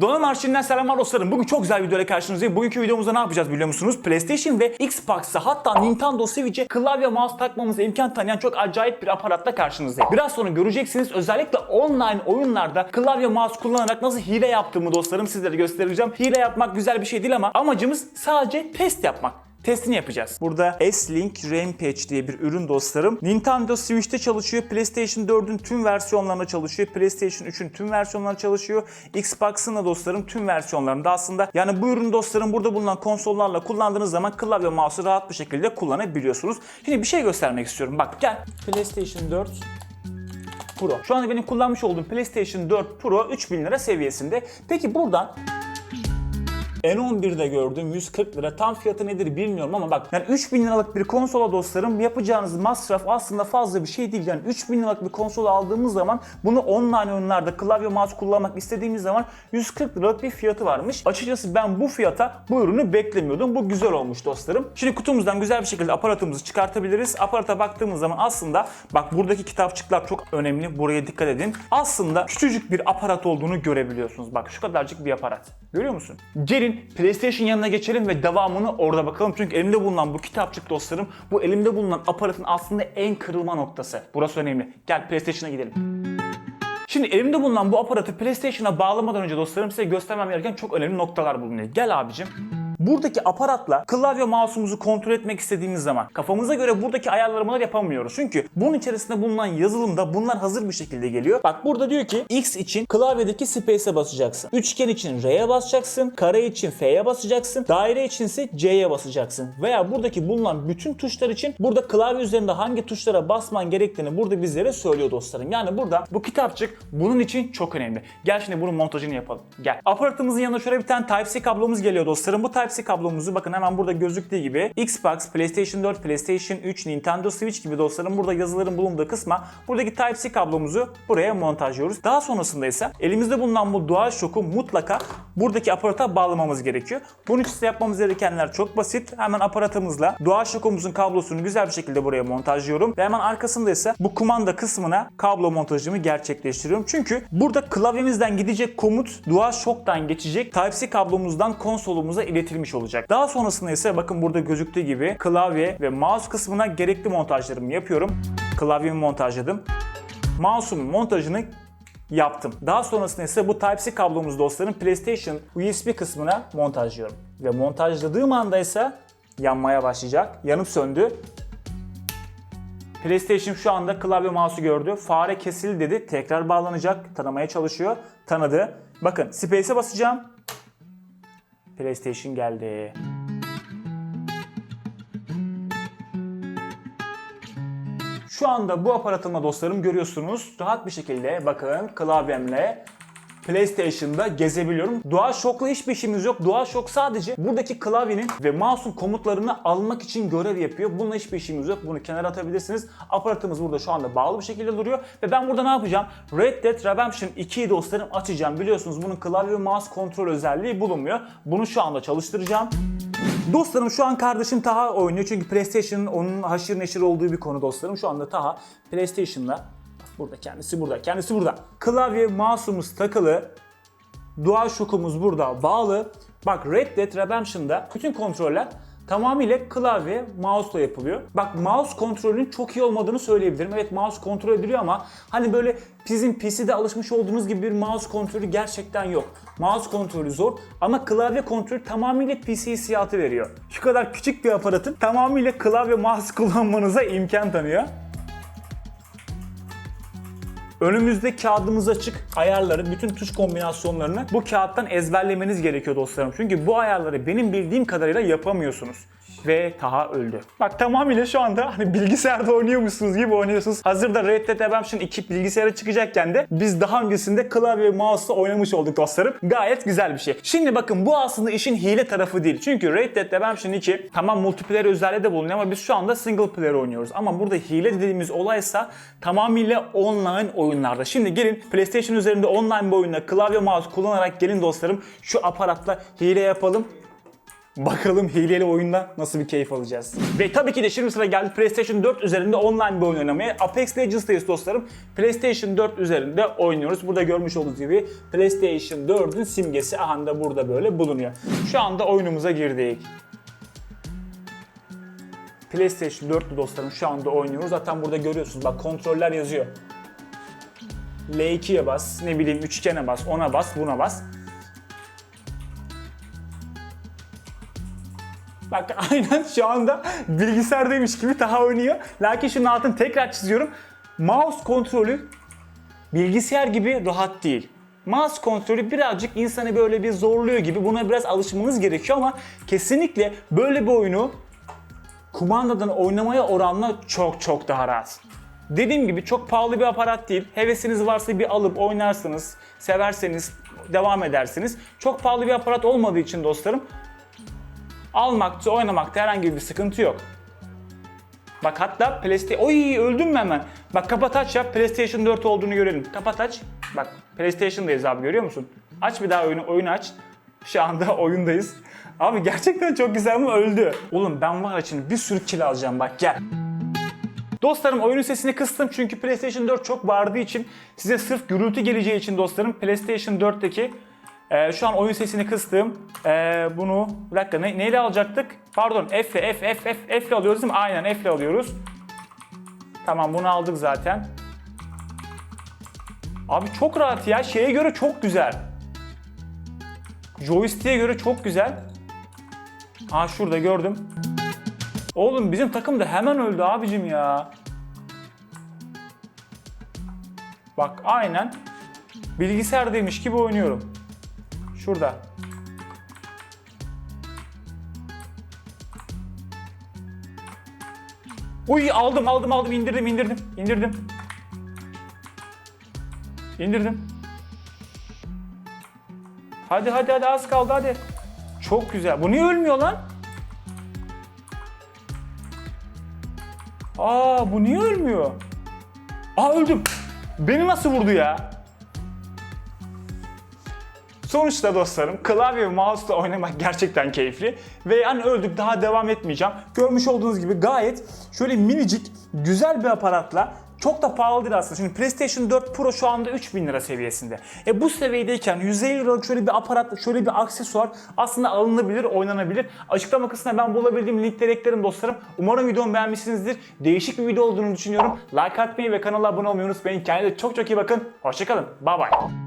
Donanım arşivinden selamlar dostlarım. Bugün çok güzel bir videoyla karşınızdayım. Bugünkü videomuzda ne yapacağız biliyor musunuz? PlayStation ve Xbox'a hatta Nintendo Switch'e klavye mouse takmamıza imkan tanıyan çok acayip bir aparatla karşınızdayım. Biraz sonra göreceksiniz özellikle online oyunlarda klavye mouse kullanarak nasıl hile yaptığımı dostlarım sizlere göstereceğim. Hile yapmak güzel bir şey değil ama amacımız sadece test yapmak. Testini yapacağız. Burada S-Link Rampage diye bir ürün dostlarım. Nintendo Switch'te çalışıyor. PlayStation 4'ün tüm versiyonlarında çalışıyor. PlayStation 3'ün tüm versiyonlarında çalışıyor. Xbox'ın da dostlarım tüm versiyonlarında aslında. Yani bu ürün dostlarım burada bulunan konsollarla kullandığınız zaman klavye mouse'u rahat bir şekilde kullanabiliyorsunuz. Şimdi bir şey göstermek istiyorum. Bak gel. PlayStation 4 Pro. Şu anda benim kullanmış olduğum PlayStation 4 Pro 3000 lira seviyesinde. Peki buradan N11'de gördüm 140 lira. Tam fiyatı nedir bilmiyorum ama bak yani 3000 liralık bir konsola dostlarım yapacağınız masraf aslında fazla bir şey değil. Yani 3000 liralık bir konsol aldığımız zaman bunu online oyunlarda klavye mouse kullanmak istediğimiz zaman 140 liralık bir fiyatı varmış. Açıkçası ben bu fiyata bu ürünü beklemiyordum. Bu güzel olmuş dostlarım. Şimdi kutumuzdan güzel bir şekilde aparatımızı çıkartabiliriz. Aparata baktığımız zaman aslında bak buradaki kitapçıklar çok önemli. Buraya dikkat edin. Aslında küçücük bir aparat olduğunu görebiliyorsunuz. Bak şu kadarcık bir aparat. Görüyor musun? Gelin PlayStation yanına geçelim ve devamını orada bakalım. Çünkü elimde bulunan bu kitapçık dostlarım bu elimde bulunan aparatın aslında en kırılma noktası. Burası önemli. Gel PlayStation'a gidelim. Şimdi elimde bulunan bu aparatı PlayStation'a bağlamadan önce dostlarım size göstermem gereken çok önemli noktalar bulunuyor. Gel abicim. Buradaki aparatla klavye mouse'umuzu kontrol etmek istediğimiz zaman kafamıza göre buradaki ayarlamaları yapamıyoruz. Çünkü bunun içerisinde bulunan yazılımda bunlar hazır bir şekilde geliyor. Bak burada diyor ki X için klavyedeki space'e basacaksın. Üçgen için R'ye basacaksın. Kare için F'ye basacaksın. Daire için ise C'ye basacaksın. Veya buradaki bulunan bütün tuşlar için burada klavye üzerinde hangi tuşlara basman gerektiğini burada bizlere söylüyor dostlarım. Yani burada bu kitapçık bunun için çok önemli. Gel şimdi bunun montajını yapalım. Gel. Aparatımızın yanına şöyle bir tane Type-C kablomuz geliyor dostlarım. Bu Type-C kablomuzu bakın hemen burada gözüktüğü gibi Xbox, PlayStation 4, PlayStation 3, Nintendo Switch gibi dostlarım burada yazıların bulunduğu kısma buradaki Type-C kablomuzu buraya montajlıyoruz. Daha sonrasında ise elimizde bulunan bu DualShock'u mutlaka buradaki aparata bağlamamız gerekiyor. Bunun için ise yapmamız gerekenler çok basit. Hemen aparatımızla DualShock'umuzun kablosunu güzel bir şekilde buraya montajlıyorum. Ve hemen arkasında ise bu kumanda kısmına kablo montajımı gerçekleştiriyorum. Çünkü burada klavyemizden gidecek komut DualShock'tan geçecek Type-C kablomuzdan konsolumuza iletilmiş olacak. Daha sonrasında ise bakın burada gözüktüğü gibi klavye ve mouse kısmına gerekli montajlarımı yapıyorum. Klavyemi montajladım. Mouse'umun montajını yaptım. Daha sonrasında ise bu Type-C kablomuzu dostlarım PlayStation USB kısmına montajlıyorum. Ve montajladığım anda ise yanmaya başlayacak. Yanıp söndü. PlayStation şu anda klavye mouse'u gördü. Fare kesildi dedi. Tekrar bağlanacak. Tanımaya çalışıyor. Tanıdı. Bakın Space'e basacağım. PlayStation geldi. Şu anda bu aparatımla dostlarım görüyorsunuz. Rahat bir şekilde bakın klavyemle PlayStation'da gezebiliyorum. DualShock'la hiçbir işimiz yok. DualShock sadece buradaki klavyenin ve mouse'un komutlarını almak için görev yapıyor. Bununla hiçbir işimiz yok. Bunu kenara atabilirsiniz. Aparatımız burada şu anda bağlı bir şekilde duruyor. Ve ben burada ne yapacağım? Red Dead Redemption 2'yi dostlarım açacağım. Biliyorsunuz bunun klavye ve mouse kontrol özelliği bulunmuyor. Bunu şu anda çalıştıracağım. Dostlarım şu an kardeşim Taha oynuyor çünkü PlayStation'ın onun haşır neşir olduğu bir konu dostlarım. Şu anda Taha PlayStation'la burada kendisi burada kendisi burada. Klavye mouse'umuz takılı. DualShock'umuz burada bağlı. Bak Red Dead Redemption'da bütün kontroller tamamıyla klavye, mouse'la yapılıyor. Bak mouse kontrolünün çok iyi olmadığını söyleyebilirim. Evet mouse kontrol ediliyor ama hani böyle sizin PC'de alışmış olduğunuz gibi bir mouse kontrolü gerçekten yok. Mouse kontrolü zor ama klavye kontrolü tamamıyla PC hissiyatı veriyor. Şu kadar küçük bir aparatın tamamıyla klavye mouse kullanmanıza imkan tanıyor. Önümüzde kağıdımız açık. Ayarları, bütün tuş kombinasyonlarını bu kağıttan ezberlemeniz gerekiyor dostlarım. Çünkü bu ayarları benim bildiğim kadarıyla yapamıyorsunuz. Ve Taha öldü. Bak tamamıyla şu anda hani bilgisayarda oynuyormuşsunuz gibi oynuyorsunuz. Hazırda Red Dead Redemption 2 bilgisayara çıkacakken de biz daha öncesinde klavye ve mouse'la oynamış olduk dostlarım. Gayet güzel bir şey. Şimdi bakın bu aslında işin hile tarafı değil. Çünkü Red Dead Redemption 2 tamam multiplayer özelliği de bulunuyor ama biz şu anda single player oynuyoruz. Ama burada hile dediğimiz olaysa tamamıyla online oyunlarda. Şimdi gelin PlayStation üzerinde online bir oyunda klavye mouse kullanarak gelin dostlarım şu aparatla hile yapalım. Bakalım hileli oyunda nasıl bir keyif alacağız. Ve tabii ki de şimdi sıra geldi PlayStation 4 üzerinde online bir oyun oynamaya. Apex Legends'tayız dostlarım. PlayStation 4 üzerinde oynuyoruz. Burada görmüş olduğunuz gibi PlayStation 4'ün simgesi aha da burada böyle bulunuyor. Şu anda oyunumuza girdik. PlayStation 4'lü dostlarım şu anda oynuyoruz. Zaten burada görüyorsunuz bak kontroller yazıyor. L2'ye bas, ne bileyim üçgene bas, ona bas, buna bas. Bak aynen şu anda bilgisayardaymış gibi daha oynuyor. Lakin şunun altını tekrar çiziyorum. Mouse kontrolü bilgisayar gibi rahat değil. Mouse kontrolü birazcık insanı böyle bir zorluyor gibi. Buna biraz alışmanız gerekiyor ama kesinlikle böyle bir oyunu kumandadan oynamaya oranla çok çok daha rahat. Dediğim gibi çok pahalı bir aparat değil. Hevesiniz varsa bir alıp oynarsınız, severseniz devam edersiniz. Çok pahalı bir aparat olmadığı için dostlarım almakta, oynamakta herhangi bir sıkıntı yok. Bak hatta PlayStation... Oy öldüm mü hemen? Bak kapat aç yap PlayStation 4 olduğunu görelim. Kapat aç. Bak PlayStation'dayız abi görüyor musun? Aç bir daha oyunu, oyunu aç. Şu anda oyundayız. Abi gerçekten çok güzel mi? Öldü. Oğlum ben var için bir sürü kill alacağım bak gel. Dostlarım oyunun sesini kıstım çünkü PlayStation 4 çok bağırdığı için size sırf gürültü geleceği için dostlarım PlayStation 4'teki e, şu an oyun sesini kıstım. E, bunu bir dakika ne, neyle alacaktık? Pardon F ile F F F F ile alıyoruz değil mi? Aynen F ile alıyoruz. Tamam bunu aldık zaten. Abi çok rahat ya. Şeye göre çok güzel. Joystick'e göre çok güzel. Ha şurada gördüm. Oğlum bizim takım da hemen öldü abicim ya. Bak aynen bilgisayardaymış gibi oynuyorum. Şurada. Uy aldım aldım aldım indirdim indirdim indirdim. İndirdim. Hadi hadi hadi az kaldı hadi. Çok güzel. Bu niye ölmüyor lan? Aa bu niye ölmüyor? Aa öldüm. Beni nasıl vurdu ya? Sonuçta dostlarım klavye ve mouse'la oynamak gerçekten keyifli. Ve yani öldük daha devam etmeyeceğim. Görmüş olduğunuz gibi gayet şöyle minicik güzel bir aparatla çok da pahalı değil aslında. Şimdi PlayStation 4 Pro şu anda 3000 lira seviyesinde. E bu seviyedeyken 150 liralık şöyle bir aparat, şöyle bir aksesuar aslında alınabilir, oynanabilir. Açıklama kısmına ben bulabildiğim linkleri eklerim dostlarım. Umarım videomu beğenmişsinizdir. Değişik bir video olduğunu düşünüyorum. Like atmayı ve kanala abone olmayı unutmayın. Kendinize çok çok iyi bakın. Hoşçakalın. Bye bye.